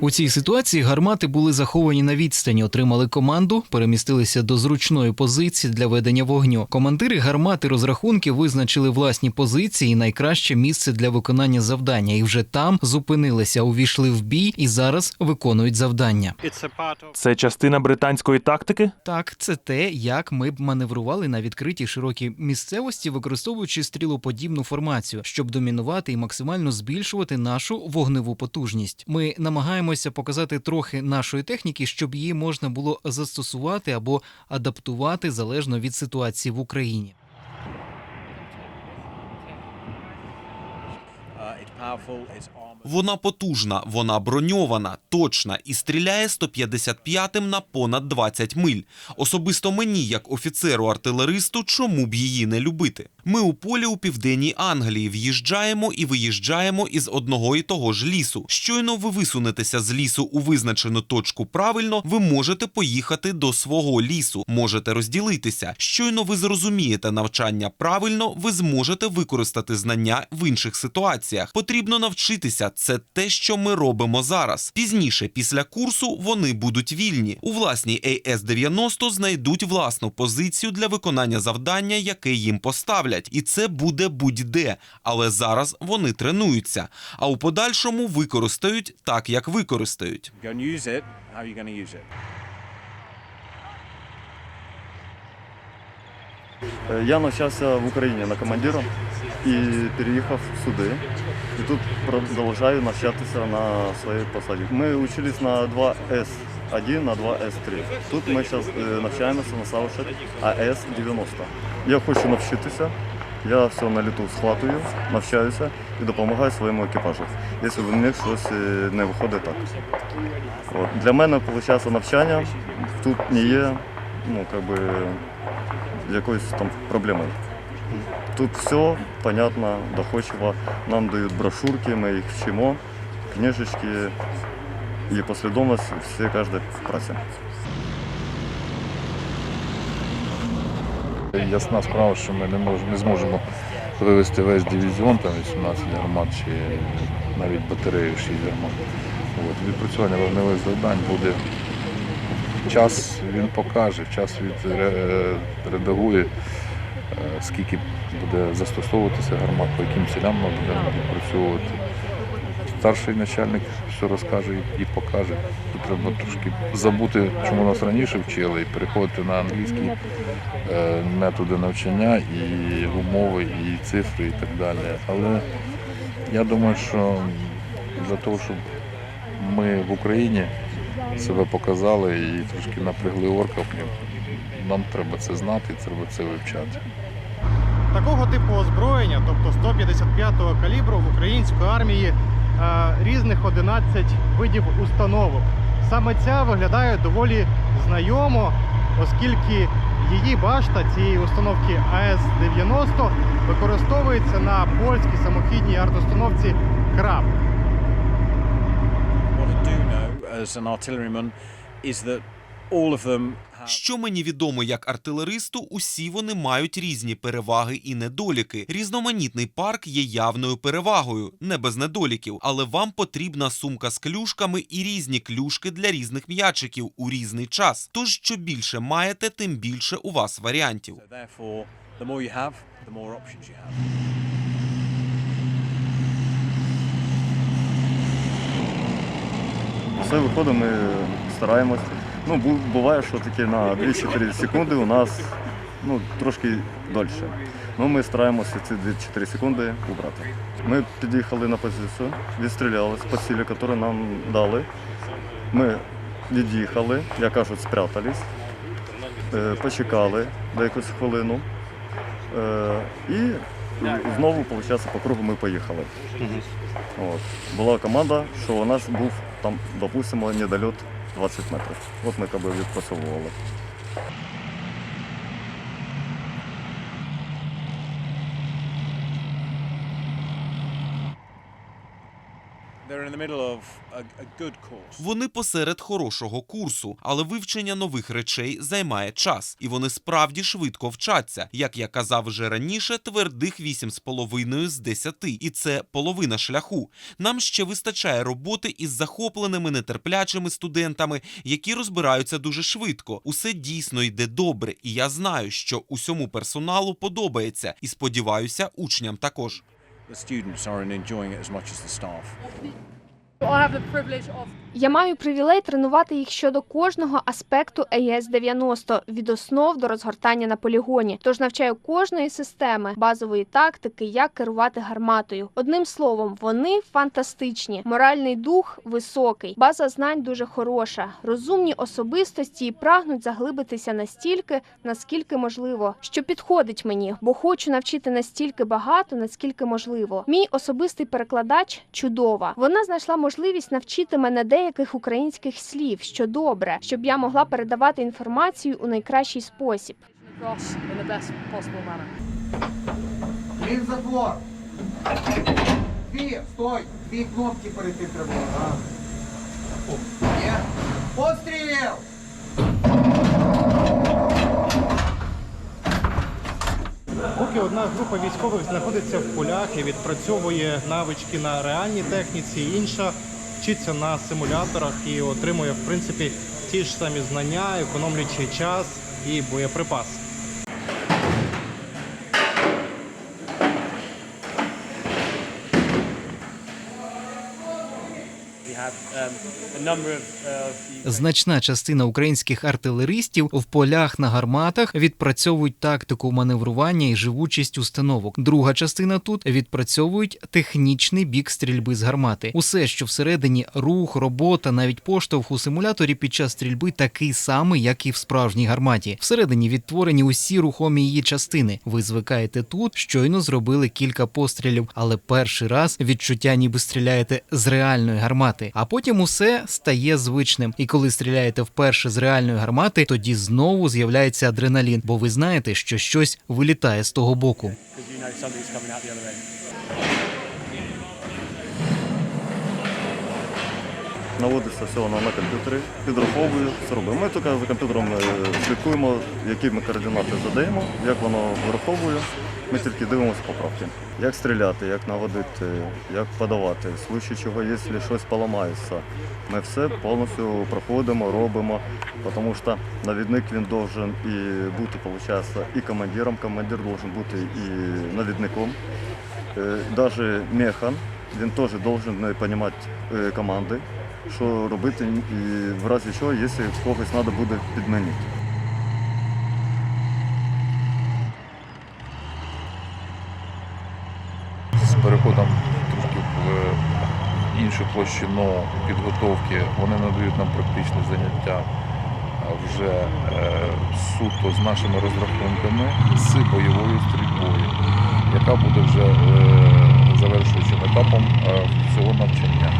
У цій ситуації гармати були заховані на відстані, отримали команду, перемістилися до зручної позиції для ведення вогню. Командири гармати розрахунки визначили власні позиції і найкраще місце для виконання завдання. І вже там зупинилися, увійшли в бій і зараз виконують завдання. Це частина британської тактики? Так, це те, як ми б маневрували на відкритій широкій місцевості, використовуючи стрілоподібну формацію, щоб домінувати і максимально збільшувати нашу вогневу потужність. Ми намагаємося показати трохи нашої техніки, щоб її можна було застосувати або адаптувати залежно від ситуації в Україні. Вона потужна, вона броньована, точна і стріляє 155-м на понад 20 миль. Особисто мені, як офіцеру-артилеристу, чому б її не любити? Ми у полі у південній Англії в'їжджаємо і виїжджаємо із одного і того ж лісу. Щойно ви висунетеся з лісу у визначену точку правильно, ви можете поїхати до свого лісу, можете розділитися. Щойно ви зрозумієте навчання правильно, ви зможете використати знання в інших ситуаціях. Потрібно навчитися. Це те, що ми робимо зараз. Пізніше, після курсу, вони будуть вільні. У власній AS-90 знайдуть власну позицію для виконання завдання, яке їм поставлять, і це буде будь-де. Але зараз вони тренуються. А у подальшому використають так, як використають. Е, Я навчався в Україні на командира і переїхав сюди. І тут продовжую навчатися на своїй посаді. Ми учились на 2С1, на 2С3. Тут ми зараз навчаємося на Саушек АС-90. Я хочу навчитися. Я все на літу схватую, навчаюся і допомагаю своєму екіпажу, якщо в них щось е, не виходить так. От. Для мене виходить навчання тут не є ну, как би, якоюсь там проблемою. Тут все понятно, доходчиво. Нам дають брошурки, ми їх вчимо, книжечки і послідовність всі кожної праці. Ясна справа, що ми не можемо, не зможемо вивести весь дивізіон, там 18 гармат чи навіть батарею 6 гармат. От, відпрацювання вогневих завдань буде час, він покаже, час від ре- редагує, е, скільки буде застосовуватися гармат, по яким цілям ми будемо відпрацьовувати. Старший начальник все розкаже і покаже. Тут треба трошки забути, чому нас раніше вчили, і переходити на англійські е, методи навчання, і умови, і цифри, і так далі. Але я думаю, що для того, щоб ми в Україні себе показали і трошки напрягли орків, нам треба це знати, треба це вивчати. Такого типу озброєння, тобто 155-го калібру в української армії е, різних 11 видів установок. Саме ця виглядає доволі знайомо, оскільки її башта цієї установки АС-90 використовується на польській самохідній артустановці Краб. As an artilleryman is that all of them Що мені відомо як артилеристу, усі вони мають різні переваги і недоліки. Різноманітний парк є явною перевагою, не без недоліків, але вам потрібна сумка з клюшками і різні клюшки для різних м'ячиків у різний час. Тож, що більше маєте, тим більше у вас варіантів. Все виходить, ми стараємося. Ну, буває, що таке на 2-4 секунди у нас ну, трошки дольше. Ну, ми стараємося ці 2-4 секунди убрати. Ми під'їхали на позицію, відстріляли з цілі, які нам дали. Ми від'їхали, як кажуть, спрятались, е, почекали деякусь хвилину. Е, І знову, виходить, по кругу ми поїхали. От. Була команда, що у нас був там, допустимо, недольот 20 метрів. От ми якби відпрацьовували. Вони посеред хорошого курсу, але вивчення нових речей займає час, і вони справді швидко вчаться. Як я казав вже раніше, твердих 8,5 з 10. І це половина шляху. Нам ще вистачає роботи із захопленими нетерплячими студентами, які розбираються дуже швидко. Усе дійсно йде добре, і я знаю, що усьому персоналу подобається, і сподіваюся, учням також. The students aren't enjoying it as much as the staff. Я маю привілей тренувати їх щодо кожного аспекту АЕС-90 від основ до розгортання на полігоні. Тож навчаю кожної системи базової тактики, як керувати гарматою. Одним словом, вони фантастичні. Моральний дух високий, база знань дуже хороша. Розумні особистості і прагнуть заглибитися настільки, наскільки можливо, що підходить мені, бо хочу навчити настільки багато, наскільки можливо. Мій особистий перекладач чудова. Вона знайшла можливість навчити мене деяких українських слів, що добре, щоб я могла передавати інформацію у найкращий спосіб. Він затвор. Дві, стой, дві кнопки перейти треба. Постріл! Поки одна група військових знаходиться в полях і відпрацьовує навички на реальній техніці, інша вчиться на симуляторах і отримує в принципі ті ж самі знання, економлюючи час і боєприпас. Значна частина українських артилеристів в полях на гарматах відпрацьовують тактику маневрування і живучість установок. Друга частина тут відпрацьовують технічний бік стрільби з гармати. Усе, що всередині рух, робота, навіть поштовх у симуляторі під час стрільби такий самий, як і в справжній гарматі. Всередині відтворені усі рухомі її частини. Ви звикаєте тут, щойно зробили кілька пострілів, але перший раз відчуття, ніби стріляєте з реальної гармати. А потім усе стає звичним. І коли стріляєте вперше з реальної гармати, тоді знову з'являється адреналін, бо ви знаєте, що щось вилітає з того боку. Наводиться все воно на комп'ютері, підраховую, все робимо. Ми тільки за комп'ютером е, слідкуємо, які ми координати задаємо, як воно вираховує. Ми тільки дивимося поправки. Як стріляти, як наводити, як подавати. В случае чого, якщо щось поламається, ми все повністю проходимо, робимо, тому що навідник він должен і бути, виходить, і командиром, командир должен бути і навідником. Навіть механ, він теж должен розуміти команди, що робити, і в разі чого, якщо когось треба буде підмінити. з переходом трошки в іншу площину підготовки вони надають нам практичні заняття вже е, суто з нашими розрахунками з бойовою стрільбою, яка буде вже е, завершуючим етапом е, цього навчання.